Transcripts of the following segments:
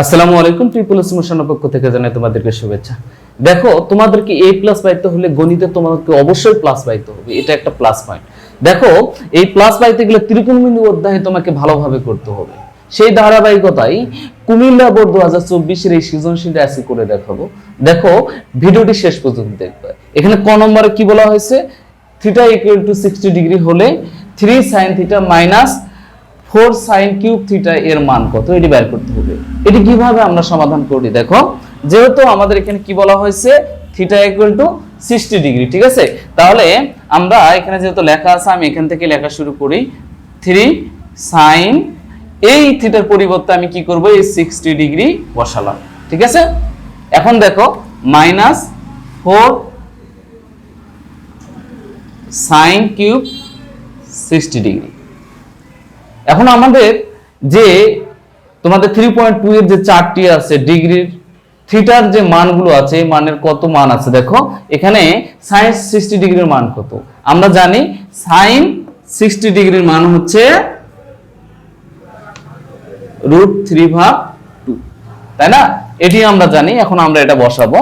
আসসালামু আলাইকুম সিমোশনের পক্ষ থেকে জানাই তোমাদেরকে শুভেচ্ছা। দেখো, তোমাদেরকে এ প্লাস পাইতে হলে গণিতে তোমাদেরকে অবশ্যই প্লাস পাইতে হবে। এটা একটা প্লাস পয়েন্ট দেখো, এই প্লাস পাইতে গেলে অধ্যায় তোমাকে ভালোভাবে করতে হবে। সেই কুমিল্লা বোর্ড দু হাজার চব্বিশের এই করে দেখাবো। দেখো, ভিডিওটি শেষ পর্যন্ত দেখবে। এখানে ক নম্বরে কি বলা হয়েছে? Theta equal to sixty degree হলে three sine theta minus four sine cube theta এর মান কত? এটি বের করতে হবে। এটি কীভাবে আমরা সমাধান করি? দেখো, যেহেতু আমাদের এখানে কি বলা হয়েছে? Theta equal to sixty degree ঠিক আছে? তাহলে আমরা এখানে যেহেতু লেখা আছে, আমি এখান থেকে লেখা শুরু করি থ্রি সাইন এই থিটার পরিবর্তে আমি কি করব? এই সিক্সটি ডিগ্রি বসালাম, ঠিক আছে? এখন দেখো minus four sine cube sixty degree এখন আমাদের যে তোমাদের থ্রি পয়েন্ট টু এর যে চারটি আছে ডিগ্রির, থিটার যে মানগুলো আছে, এই মানের কত মান আছে দেখো? এখানে সাইন সিক্সটি ডিগ্রির মান কত? আমরা জানি সাইন সিক্সটি ডিগ্রির মান হচ্ছে রুট থ্রি ভাগ টু তাই না? এটি আমরা জানি, এখন আমরা এটা বসাবো।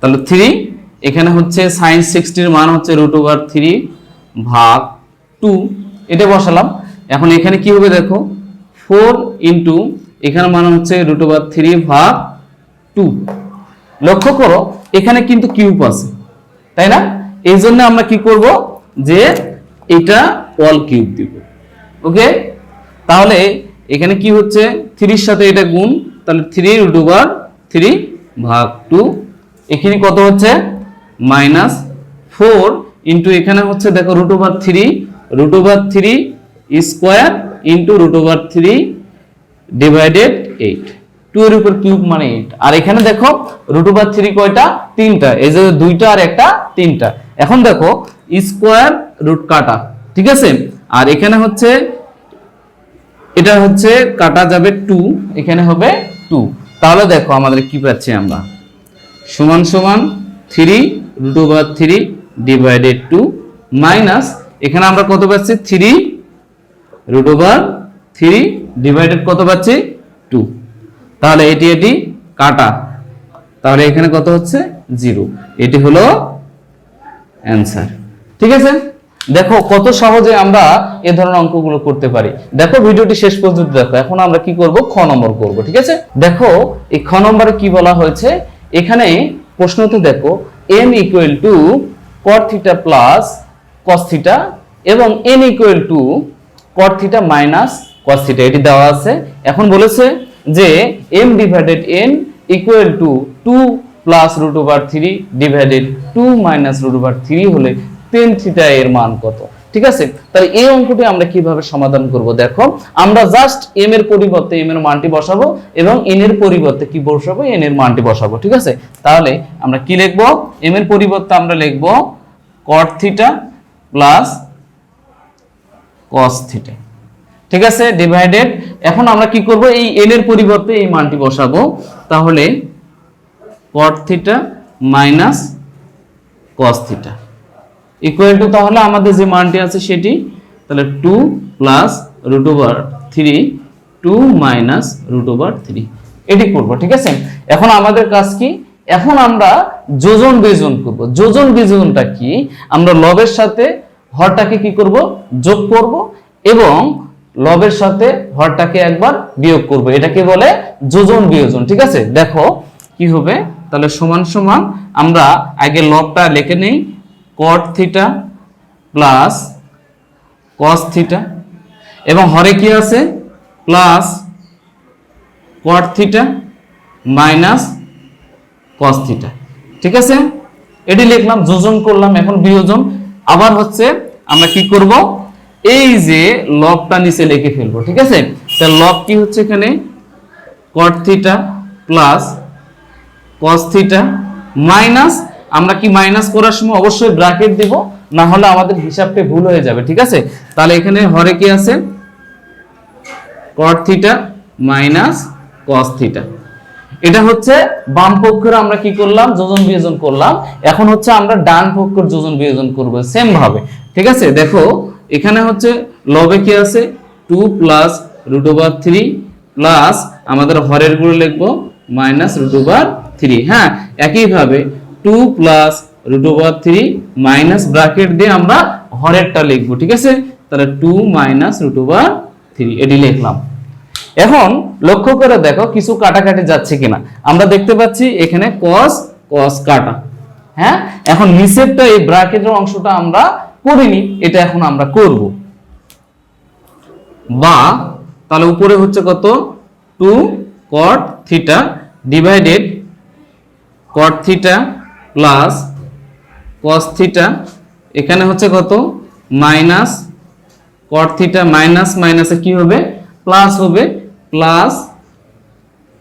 তাহলে থ্রি এখানে হচ্ছে সাইন সিক্সটির মান হচ্ছে রুট ওভার থ্রি ভাগ টু এটা বসালাম। এখন এখানে কি হবে দেখো? ফোর ইন্টু এখানে মানে হচ্ছে রুট ওভার থ্রি ভাগ টু লক্ষ্য করো, এখানে কিন্তু কিউব আছে, তাই না? এই জন্য আমরা কি করব? যে এটা অল কিউব দিব ওকে তাহলে এখানে কি হচ্ছে? থ্রির সাথে এটা গুণ, তাহলে থ্রি রুট ওভার থ্রি ভাগ টু এখানে কত হচ্ছে? মাইনাস ফোর ইন্টু এখানে হচ্ছে দেখো root over three root over three square into root over three divided eight two এর উপর কিউব মানে এইট আর এখানে দেখো রুট ওভার থ্রি কয়টা? তিনটা। এই যে দুইটা আর একটা, তিনটা। এখন দেখো, স্কোয়ার রুট কাটা, ঠিক আছে? আর এখানে হচ্ছে, এটা হচ্ছে কাটা যাবে টু এখানে হবে টু তাহলে দেখো, আমাদের কি পাচ্ছি আমরা? সমান সমান three root over three divided two minus এখানে আমরা কত পাচ্ছি? Three root over three divided কত পাচ্ছি? টু তাহলে এটি এটি কাটা। তাহলে এখানে কত হচ্ছে? জিরো এটি হলো অ্যান্সার ঠিক আছে? দেখো কত সহজে আমরা এ ধরনের অঙ্কগুলো করতে পারি। দেখো ভিডিওটি শেষ পর্যন্ত দেখো। এখন আমরা কি করব? খ নম্বর করব, ঠিক আছে? দেখো, এই খ নম্বরে কি বলা হয়েছে? এখানে প্রশ্নতে দেখো, m equal to cot theta plus cos theta এবং n equal to cot theta minus cos theta এটি দেওয়া আছে। এখন বলেছে যে m divided n equal to two plus root over three divided two minus root over three হলে tan theta এর মান কত? ঠিক আছে? তাহলে এই অঙ্কটি আমরা কীভাবে সমাধান করব? দেখো, আমরা জাস্ট এম এর পরিবর্তে এম এর মানটি বসাবো এবং এন এর পরিবর্তে কি বসাবো? এন এর মানটি বসাবো। ঠিক আছে? তাহলে আমরা কি লিখব? এম এর পরিবর্তে আমরা লিখব cot theta plus cos theta ঠিক আছে? ডিভাইডেড এখন আমরা কি করব? এই এন এর পরিবর্তে এই মানটি বসাবো। তাহলে cot theta minus cos theta equal to তাহলে আমাদের যে মানটি আছে সেটি তাহলে two plus root over three two minus root over এটি করব, ঠিক আছে? এখন আমাদের কাজ কি? এখন আমরা যোজন বিয়োজন করব। যোজন বিয়োজনটা কি? আমরা লবের সাথে হরটাকে কি করব? যোগ করব এবং লবের সাথে হরটাকে একবার বিয়োগ করব। এটাকে বলে যোজন বিয়োজন, ঠিক আছে? দেখো কি হবে? তাহলে সমান সমান আমরা আগে লবটা লিখে নেই, cot theta plus cos theta এবং হরে কি আছে? Plus cot theta minus cos theta ঠিক আছে? এটি লিখলাম, যোজন করলাম, এখন বিয়োজন। আবার হচ্ছে আমরা কি করব? এই যে লবটা নিচে লিখে ফেলব, ঠিক আছে? তাহলে লব কি হচ্ছে এখানে? cot theta plus cos theta minus আমরা কি মাইনাস করার সময় অবশ্যই ব্র্যাকেট দিব, না হলে আমাদের হিসাবটা ভুল হয়ে যাবে, ঠিক আছে? তাহলে এখানে হরে কি আছে? cot theta minus cos theta এটা হচ্ছে বাম পক্ষের আমরা কি করলাম? যোজন বিয়োজন করলাম। এখন হচ্ছে আমরা ডান পক্ষের যোজন বিয়োজন করব। সেম ভাবে। ঠিক আছে? দেখো, এখানে হচ্ছে লবে কি আছে? Two plus root over three plus আমাদের হরেরগুলো লিখব মাইনাস রুট ওভার থ্রি হ্যাঁ? একইভাবে two plus root over three minus bracket দিয়ে আমরা হরেরটা লিখব, ঠিক আছে? তাহলে two minus root over three এটি লিখলাম। এখন লক্ষ্য করে দেখো কিছু কাটাকাটি যাচ্ছে কিনা। আমরা দেখতে পাচ্ছি এখানে কস কস কাটা হ্যাঁ? এখন নিচেরটা এই ব্র্যাকেটের অংশটা আমরা করিনি, এটা এখন আমরা করব। বা তাহলে উপরে হচ্ছে কত? Two cot theta divided cot theta plus cos theta এখানে হচ্ছে কত? মাইনাস কট থিটা মাইনাস মাইনাসে কি হবে? প্লাস হবে প্লাস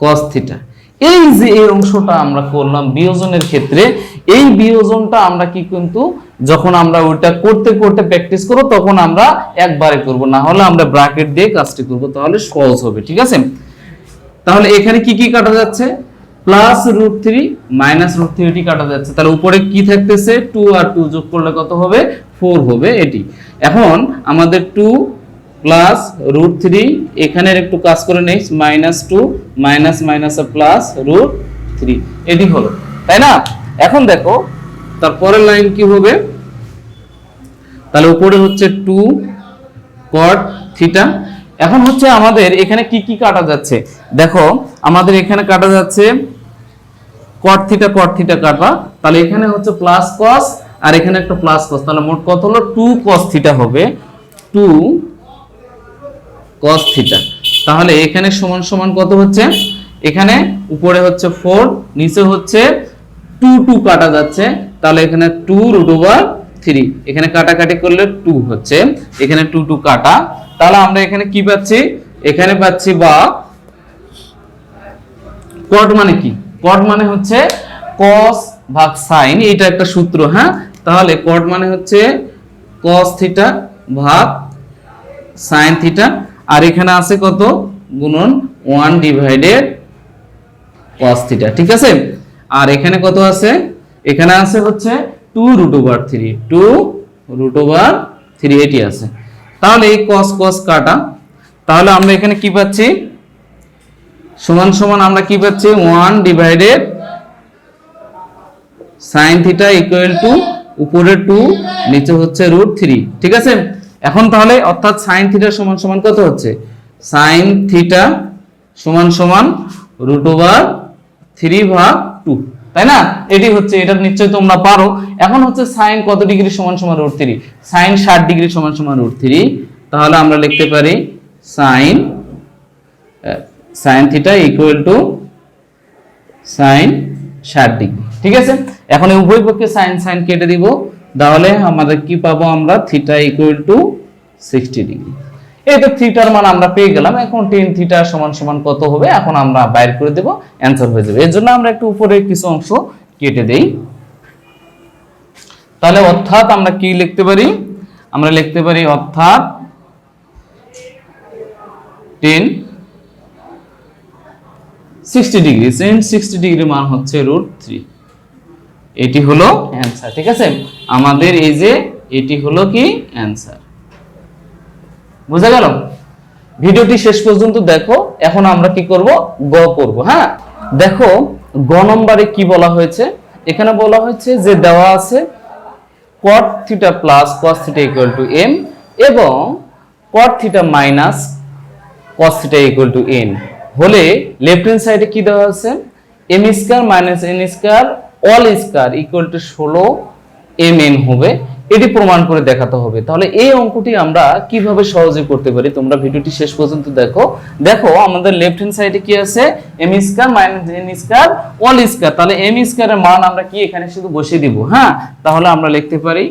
কস থিটা এই যে এই অংশটা আমরা করলাম বিয়োজনের ক্ষেত্রে এই বিয়োজনটা আমরা কি কিন্তু যখন আমরা ওইটা করতে করতে প্র্যাকটিস করব, তখন আমরা একবারে করব। না হলে আমরা ব্র্যাকেট দিয়ে কাজটি করব, তাহলে সহজ হবে, ঠিক আছে? তাহলে এখানে কি কি কাটা যাচ্ছে? Plus root three minus root thirty কাটা যাচ্ছে। তাহলে উপরে কি থাকতেছে? টু আর টু যোগ করলে কত হবে? ফোর হবে এটি। এখন আমাদের টু প্লাস রুট থ্রি এখানের একটু কাজ করে নেই minus two minus minus plus root three এটি হলো, তাই না? এখন দেখো তারপরের লাইন কি হবে? তাহলে উপরে হচ্ছে টু কট থিটা এখন হচ্ছে আমাদের এখানে কি কি কাটা যাচ্ছে? দেখো, আমাদের এখানে কাটা যাচ্ছে কট থিটা কট থিটা কাটা। তাহলে এখানে হচ্ছে প্লাস কস আর এখানে একটা প্লাস কস তাহলে মোট কত হলো? টু কস থিটা হবে। টু কস থিটা তাহলে এখানে সমান সমান কত হচ্ছে? এখানে উপরে হচ্ছে ফোর নিচে হচ্ছে টু টু কাটা যাচ্ছে, তাহলে এখানে টু রুট ওভার থ্রি এখানে কাটাকাটি করলে টু হচ্ছে, এখানে টু টু কাটা। তাহলে আমরা এখানে কি পাচ্ছি? এখানে পাচ্ছি বা কট মানে কি? কট মানে হচ্ছে কস ভাগ সাইন এটা একটা সূত্র হ্যাঁ? তাহলে কট মানে হচ্ছে কস থিটা ভাগ সাইন থিটা আর এখানে আছে কত? গুণন ওয়ান ডিভাইডেড কস থিটা ঠিক আছে? আর এখানে কত আছে? এখানে আছে হচ্ছে two root over three two root over three এটি আছে। তাহলে এই কস কস কাটা। তাহলে আমরা এখানে কি পাচ্ছি? সমান সমান আমরা কি পাচ্ছি? One divided sine theta equal to উপরে টু নিচে হচ্ছে রুট থ্রি ঠিক আছে? এখন তাহলে অর্থাৎ সাইন থিটা সমান সমান কত হচ্ছে? সাইন থিটা সমান সমান রুট ওভার থ্রি ভাগ টু তাই না? এটি হচ্ছে, এটা নিশ্চয়ই তোমরা পারো। এখন হচ্ছে সাইন কত ডিগ্রি সমান সমান রুট থ্রি সাইন ষাট ডিগ্রি সমান সমান রুট থ্রি তাহলে আমরা লিখতে পারি sine sine theta equal to sine ষাট ডিগ্রি। ঠিক আছে? এখন উভয় পক্ষে সাইন সাইন কেটে দিব। তাহলে আমাদের কি পাবো আমরা? Theta equal to sixty degree. এই তো থিটার মান আমরা পেয়ে গেলাম, এখন টেন থিটা সমান সমান কত হবে? এখন আমরা বাইর করে দেব, অ্যান্সার হয়ে যাবে। এর জন্য আমরা একটু উপরে কিছু অংশ কেটে দেই। তাহলে অর্থাৎ আমরা কি লিখতে পারি? আমরা লিখতে পারি অর্থাৎ tan sixty degree sine sixty degree মান হচ্ছে রুট থ্রি এটি হলো অ্যান্সার, ঠিক আছে? আমাদের এই যে, এটি হলো কি? অ্যান্সার। বুঝা গেল? ভিডিওটি শেষ পর্যন্ত দেখো, এখন আমরা কি করব? গ করব হ্যাঁ? দেখো, গ নম্বরে কি বলা হয়েছে? এখানে বলা হয়েছে যে দেওয়া আছে cot theta plus cos theta equal to M এবং cot theta minus cos theta equal to N হলে লেফট হ্যান্ড সাইডে কি দেওয়া আছে? M square minus n square all square equal to ষোলো এম এন হবে। এটি প্রমাণ করে দেখাতে হবে। তাহলে এই অঙ্কটি আমরা কীভাবে সহজে করতে পারি? তোমরা ভিডিওটি শেষ পর্যন্ত দেখো। দেখো, আমাদের লেফট হ্যান্ড সাইডে কি আছে? m square minus n square all square তাহলে m স্কয়ারের মান আমরা কি এখানে শুধু বসিয়ে দিব? হ্যাঁ? তাহলে আমরা লিখতে পারি,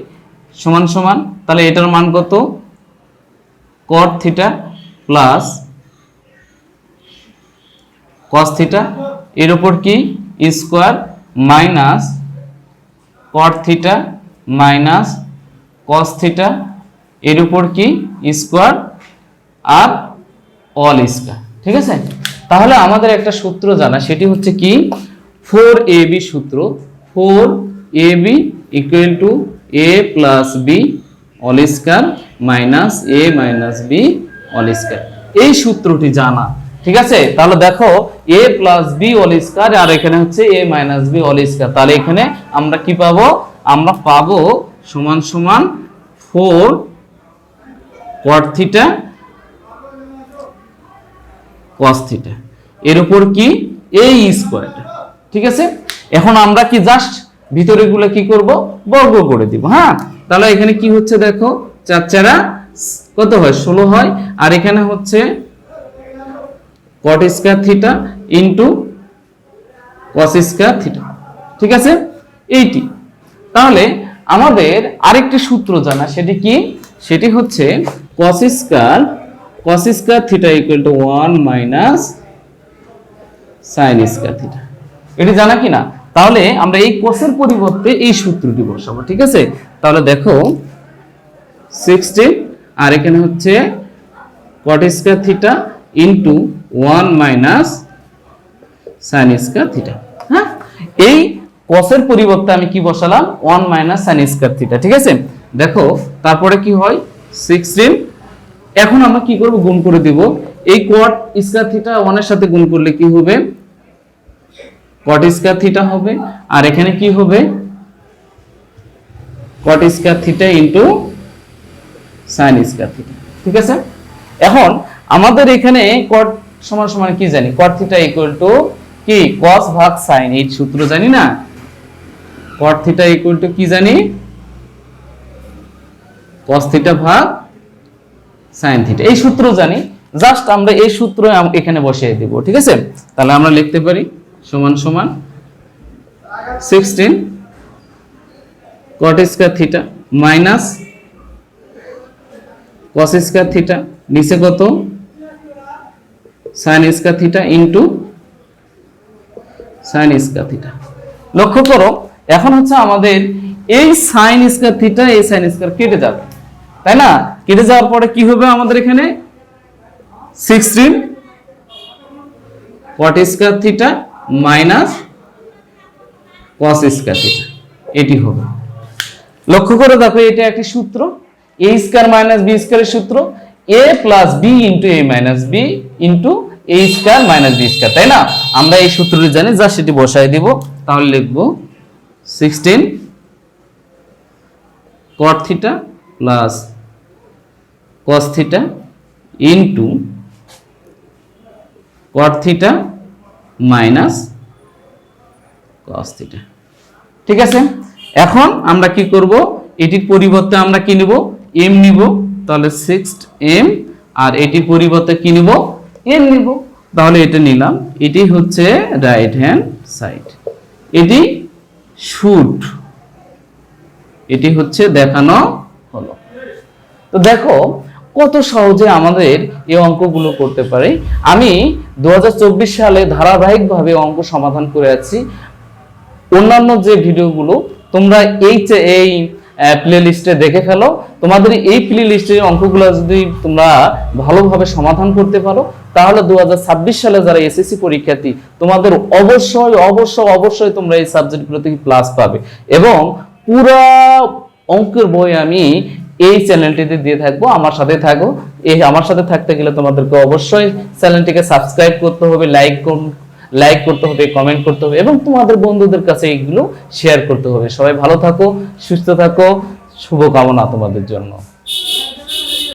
সমান সমান। তাহলে এটার মান কত? cot theta plus cos theta এর উপর কি? Square minus cot theta minus cos theta এর উপর কি? স্কয়ার আর অল স্কয়ার ঠিক আছে? তাহলে আমাদের একটা সূত্র জানা, সেটি হচ্ছে কি? ফোর এ বি সূত্র four A B equal to A plus B all square minus A minus B all square এই সূত্রটি জানা, ঠিক আছে? তাহলে দেখো A plus B all square আর এখানে হচ্ছে A minus B all square তাহলে এখানে আমরা কি পাবো? আমরা পাবো সমান সমান ফোর কট থিটা কস এর উপর কি? এ স্কোয়ার ঠিক আছে? এখন আমরা কি জাস্ট ভিতরে গুলো কি করব? বর্গ করে দিব হ্যাঁ? তাহলে এখানে কি হচ্ছে দেখো? চার চারা কত হয়? ষোলো হয়। আর এখানে হচ্ছে cot square theta into cos square theta ঠিক আছে? এইটি। তাহলে আমাদের আরেকটি সূত্র জানা, সেটি কি? সেটি হচ্ছে cos square theta equal to one minus sine theta এটি জানা কি না? তাহলে আমরা এই কোসের পরিবর্তে এই সূত্রটি বসাবো, ঠিক আছে? তাহলে দেখো সিক্সটিন আর এখানে হচ্ছে cot theta into one minus sine square theta হ্যাঁ? এই কসের পরিবর্তে আমি কি বসালাম? One minus sine square theta ঠিক আছে? দেখো, তারপরে কি হয়? সিক্সটিন এখন আমরা কি করব? গুণ করে দিব। এই কট স্কোয়ার থিটা ওয়ানের সাথে গুণ করলে কি হবে? কট স্কোয়ার থিটা হবে। আর এখানে কি হবে? Cot square theta into sine square theta ঠিক আছে? এখন আমাদের এখানে কট সমান সমান কি জানি? কট থিটা ইকুয়াল টু কি? কস ভাগ সাইন এই সূত্র জানি না? কট থিটা ইকুয়াল টু কি জানি? কস থিটা ভাগ সাইন থিটা এই সূত্র জানি। জাস্ট আমরা এই সূত্র এখানে বসিয়ে দিব, ঠিক আছে? তাহলে আমরা লিখতে পারি সমান সমান sixteen cot square theta minus cos square theta নিচে কত? Sine square theta into sine square theta লক্ষ্য করো এখন হচ্ছে আমাদের এই সাইন স্কোয়ার থিটা এই সাইন স্কোয়ার কেটে যাবে, তাই না? কেটে যাওয়ার পরে কি হবে আমাদের এখানে? Sixteen cot square theta minus cos square theta এটি হবে। লক্ষ্য করে দেখো, এটা একটি সূত্র এ স্কোয়ার মাইনাস বি স্কোয়ারের সূত্র A plus B into A minus B into A square minus B square তাই না? আমরা এই সূত্রটি জানি যা সেটি বসাই দিব, তাহলে লিখব sixteen cot theta plus cos theta into cot theta minus cos theta ঠিক আছে? এখন আমরা কি করব? এটির পরিবর্তে আমরা কি নিব? এম নিব। তাহলে সিক্স এম আর এটির পরিবর্তে কি নিব? এম নিব। তাহলে এটা নিলাম। এটি হচ্ছে রাইট হ্যান্ড সাইড এটি শুট এটি হচ্ছে দেখানো হলো। তো দেখো, কত সহজে আমাদের এই অঙ্কগুলো করতে পারে। আমি দু হাজার চব্বিশ সালে ধারাবাহিকভাবে অঙ্ক সমাধান করে আছি। অন্যান্য যে ভিডিওগুলো তোমরা এই এই প্লে লিস্টে দেখে ফেলো। তোমাদের এই প্লে লিস্টের অঙ্কগুলো যদি তোমরা ভালোভাবে সমাধান করতে পারো, তাহলে দু হাজার ছাব্বিশ সালে যারা এসএসসি পরীক্ষার্থী, তোমাদের অবশ্যই অবশ্যই অবশ্যই তোমরা এই সাবজেক্ট প্রতি প্লাস পাবে। এবং পুরা অঙ্কের বই আমি এই চ্যানেলটিতে দিয়ে থাকব, আমার সাথে থাকো। এই, আমার সাথে থাকতে গেলে তোমাদেরকে অবশ্যই চ্যানেলটিকে সাবস্ক্রাইব করতে হবে লাইক লাইক করতে হবে কমেন্ট করতে হবে এবং তোমাদের বন্ধুদের কাছে এইগুলো শেয়ার করতে হবে। সবাই ভালো থাকো, সুস্থ থাকো, শুভকামনা তোমাদের জন্য।